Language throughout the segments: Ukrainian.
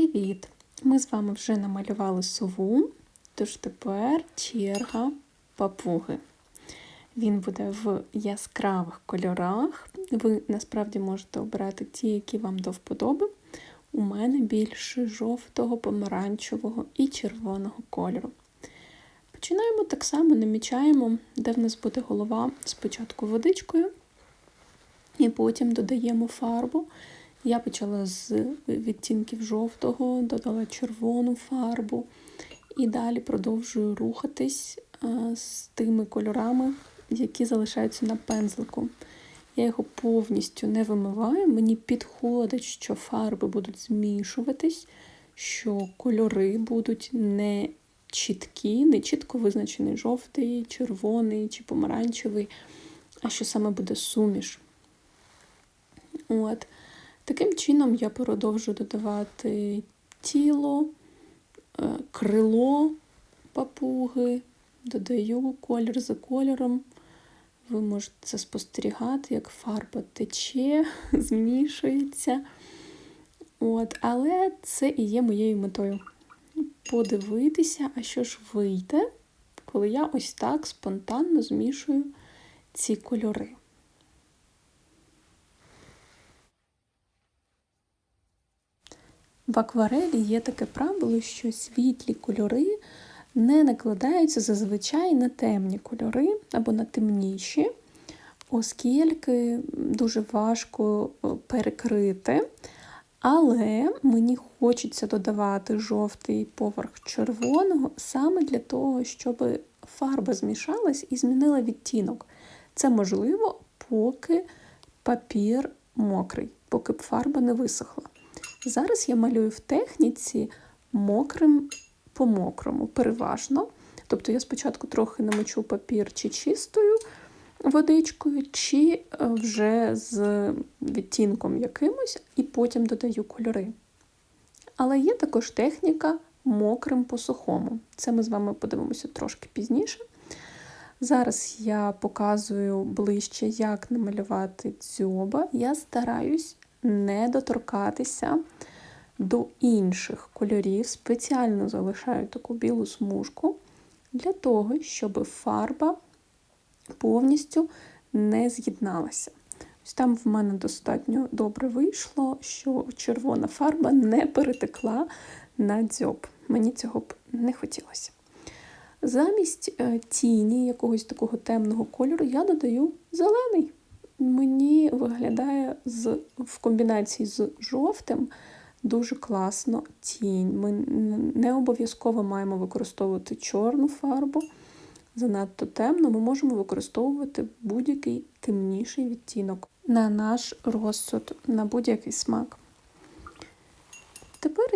Привіт! Ми з вами вже намалювали сову, тож тепер черга папуги. Він буде в яскравих кольорах. Ви насправді можете обрати ті, які вам до вподоби. У мене більше жовтого, помаранчевого і червоного кольору. Починаємо так само, намічаємо, де в нас буде голова спочатку водичкою, і потім додаємо фарбу. Я почала з відтінків жовтого, додала червону фарбу і далі продовжую рухатись з тими кольорами, які залишаються на пензлику. Я його повністю не вимиваю, мені підходить, що фарби будуть змішуватись, що кольори будуть не чіткі, не чітко визначений жовтий, червоний чи помаранчевий, а що саме буде суміш. От. Таким чином я продовжу додавати тіло, е, крило папуги, додаю колір за кольором. Ви можете це спостерігати, як фарба тече, змішується. От, Але це і є моєю метою. Подивитися, а що ж вийде, коли я ось так спонтанно змішую ці кольори. В акварелі є таке правило, що світлі кольори не накладаються зазвичай на темні кольори або на темніші, оскільки дуже важко е, перекрити. Але мені хочеться додавати жовтий поверх червоного саме для того, щоб фарба змішалась і змінила відтінок. Це можливо, поки папір мокрий, поки фарба не висохла. Зараз я малюю в техніці мокрим по мокрому, переважно. Тобто я спочатку трохи намочу папір чи чистою водичкою, чи е, вже з відтінком якимось, і потім додаю кольори. Але є також техніка мокрим по сухому. Це ми з вами подивимося трошки пізніше. Зараз я показую ближче, як намалювати дзьоба. Я стараюсь не доторкатися до інших кольорів, спеціально залишаю таку білу смужку для того, щоб фарба повністю не з'єдналася. Ось Там в мене достатньо добре вийшло, що червона фарба не перетекла на дзьоб. Мені цього б не хотілося. Замість е, тіні якогось такого темного кольору я додаю зелений мені виглядає з, в комбінації з жовтим дуже класно тінь. Ми не обов'язково маємо використовувати чорну фарбу. Занадто темно, ми можемо використовувати будь-який темніший відтінок на наш розсуд, на будь-який смак. Тепер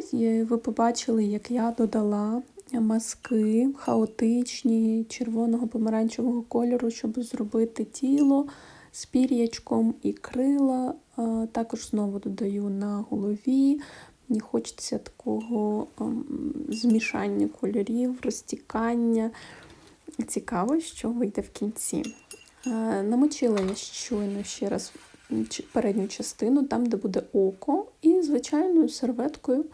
ви побачили, як я додала маски хаотичні червоного помаранчевого кольору, щоб зробити тіло з пір'ячком і крила. Також знову додаю на голові. Мені хочеться такого змішання кольорів, розтікання. Цікаво, що вийде в кінці. Намочила я щойно ще раз передню частину, там, де буде око, і звичайною серветкою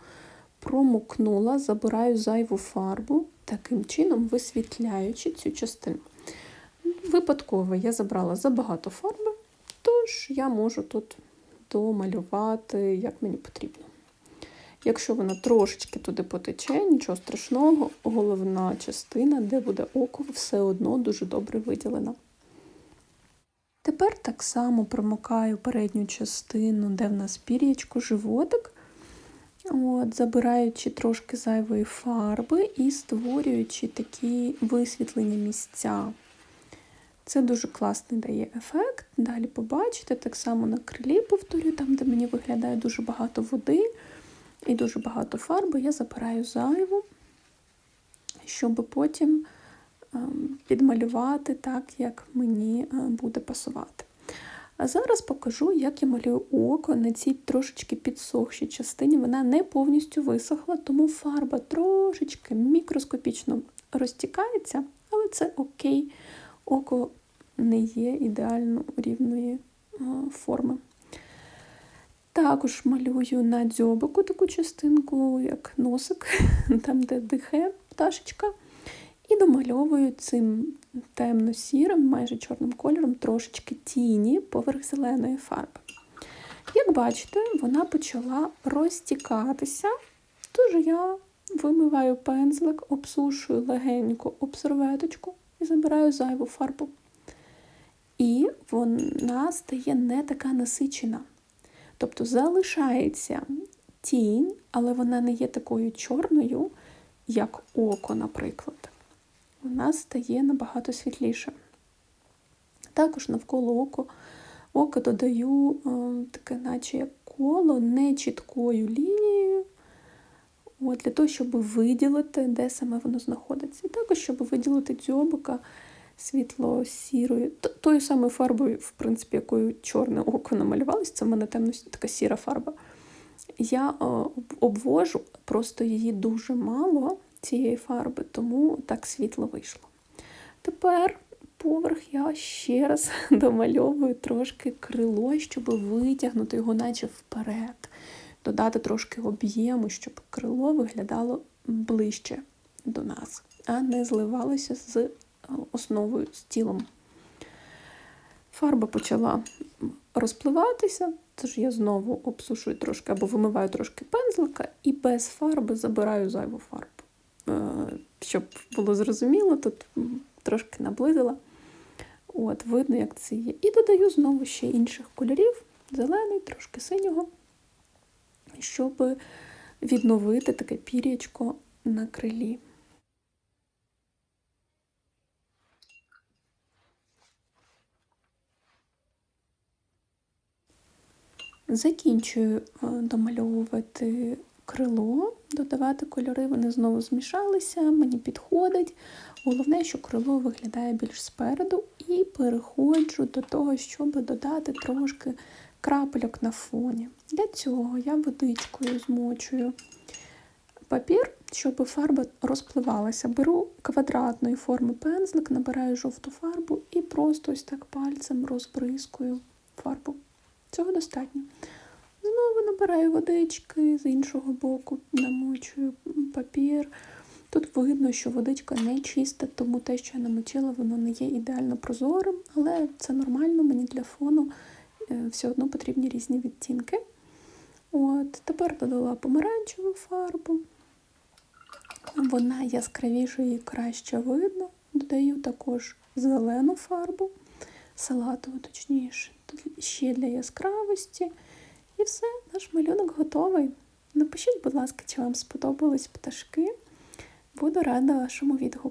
промокнула, забираю зайву фарбу, таким чином висвітляючи цю частину. Випадково я забрала забагато фарби, тож я можу тут домалювати, як мені потрібно. Якщо вона трошечки туди потече, нічого страшного, головна частина, де буде око, все одно дуже добре виділена. Тепер так само промокаю передню частину, де в нас пір'ячко, животик, от, забираючи трошки зайвої фарби і створюючи такі висвітлені місця. Це дуже класний дає ефект. Далі побачите, так само на крилі повторю, там, де мені виглядає дуже багато води і дуже багато фарби, я забираю зайву, щоб потім ем, підмалювати так, як мені е, буде пасувати. А зараз покажу, як я малюю око на цій трошечки підсохшій частині. Вона не повністю висохла, тому фарба трошечки мікроскопічно розтікається, але це окей. Око не є ідеально рівної форми. Також малюю на дзьобику таку частинку, як носик, там, де дихає пташечка. І домальовую цим темно-сірим, майже чорним кольором, трошечки тіні поверх зеленої фарби. Як бачите, вона почала розтікатися, тож я вимиваю пензлик, обсушую легенько об серветочку і забираю зайву фарбу. І вона стає не така насичена. Тобто залишається тінь, але вона не є такою чорною, як око, наприклад. Вона стає набагато світліше. Також навколо око, ока додаю е, таке, наче як коло, не чіткою лінією, от, для того, щоб виділити, де саме воно знаходиться. І також, щоб виділити дзьобика світло-сірою, тою самою фарбою, в принципі, якою чорне око намалювалося, це в мене темно така сіра фарба. Я обвожу, просто її дуже мало, цієї фарби, тому так світло вийшло. Тепер поверх я ще раз домальовую трошки крило, щоб витягнути його, наче вперед, додати трошки об'єму, щоб крило виглядало ближче до нас, а не зливалося з основою, з тілом. Фарба почала розпливатися, тож я знову обсушую трошки або вимиваю трошки пензлика і без фарби забираю зайву фарбу. Е, щоб було зрозуміло, тут трошки наблизила. От, Видно, як це є. І додаю знову ще інших кольорів: зелений, трошки синього, щоб відновити таке пір'ячко на крилі. Закінчую е, домальовувати крило, додавати кольори, вони знову змішалися, мені підходить. Головне, що крило виглядає більш спереду, і переходжу до того, щоб додати трошки крапельок на фоні. Для цього я водичкою змочую папір, щоб фарба розпливалася. Беру квадратної форми пензлик, набираю жовту фарбу і просто ось так пальцем розбризкую фарбу. Цього достатньо. Знову набираю водички, з іншого боку намочую папір. Тут видно, що водичка не чиста, тому те, що я намочила, воно не є ідеально прозорим, але це нормально, мені для фону е, все одно потрібні різні відтінки. От, Тепер додала помаранчеву фарбу. Вона яскравіша і краще видно. Додаю також зелену фарбу, салатову, точніше, ще для яскравості. І все, наш малюнок готовий. Напишіть, будь ласка, чи вам сподобались пташки. Буду рада вашому відгуку.